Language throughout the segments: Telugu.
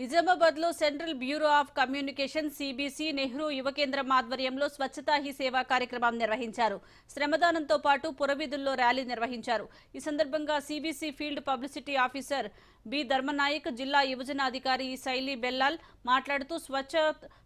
నిజామాబాద్లో central bureau of communication CBC Nehru Yuva Kendram ఆధ్వర్యంలో స్వచ్ఛతా హీ సేవా కార్యక్రమం నిర్వహించారు. శ్రమదానంతో పాటు పురవీధుల్లో ర్యాలీ నిర్వహించారు. ఈ సందర్భంగా CBC field publicity officer B Dharmanayak జిల్లా యువజన అధికారి శైలి బెల్లాల్ మాట్లాడుతూ స్వచ్ఛ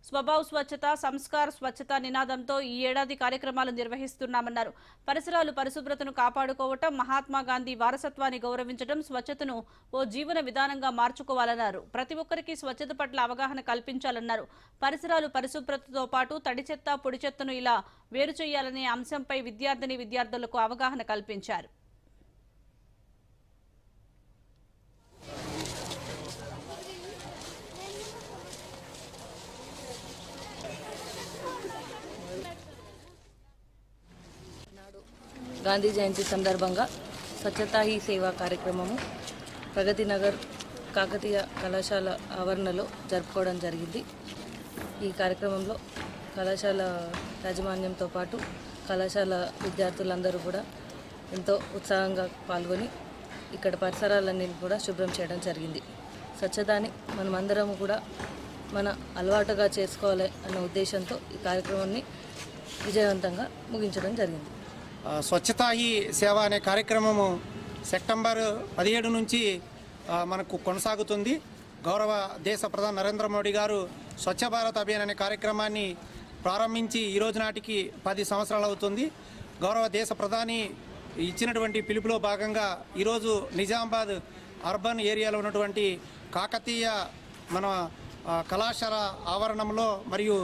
స్వభావ స్వచ్ఛత సంస్కార స్వచ్ఛత నినాదంతో ఈ ఏడాది కార్యక్రమాలు నిర్వహిస్తున్నామన్నారు. పరిసరాలు పరిశుభ్రతను కాపాడుకోవటం మహాత్మా గాంధీ వారసత్వాన్ని గౌరవించడం స్వచ్ఛతను ఓ జీవన విధానంగా మార్చుకోవాలన్నారు. ప్రతి ఒక్కరికి స్వచ్ఛత పట్ల అవగాహన కల్పించాలన్నారు. పరిసరాలు పరిశుభ్రతతో పాటు తడి చెత్త పొడి చెత్తను ఇలా వేరు చేయాలనే అంశంపై విద్యార్థిని విద్యార్థులకు అవగాహన కల్పించారు. గాంధీ జయంతి సందర్భంగా స్వచ్ఛతా హీ సేవా కార్యక్రమము ప్రగతి నగర్ కాకతీయ కళాశాల ఆవరణలో జరుపుకోవడం జరిగింది. ఈ కార్యక్రమంలో కళాశాల యాజమాన్యంతో పాటు కళాశాల విద్యార్థులందరూ కూడా ఎంతో ఉత్సాహంగా పాల్గొని ఇక్కడ పరిసరాలన్నీ కూడా శుభ్రం చేయడం జరిగింది. స్వచ్ఛతాని మనమందరము కూడా మన అలవాటుగా చేసుకోవాలి అన్న ఉద్దేశంతో ఈ కార్యక్రమాన్ని విజయవంతంగా ముగించడం జరిగింది. స్వచ్ఛతా హీ సేవ అనే కార్యక్రమము సెప్టెంబర్ పదిహేడు నుంచి మనకు కొనసాగుతుంది. గౌరవ దేశ ప్రధాని నరేంద్ర మోడీ గారు స్వచ్ఛ భారత్ అభియాన్ అనే కార్యక్రమాన్ని ప్రారంభించి ఈరోజు నాటికి పది సంవత్సరాలు అవుతుంది. గౌరవ దేశ ప్రధాని ఇచ్చినటువంటి పిలుపులో భాగంగా ఈరోజు నిజామాబాద్ అర్బన్ ఏరియాలో ఉన్నటువంటి కాకతీయ మన కళాశాల ఆవరణంలో మరియు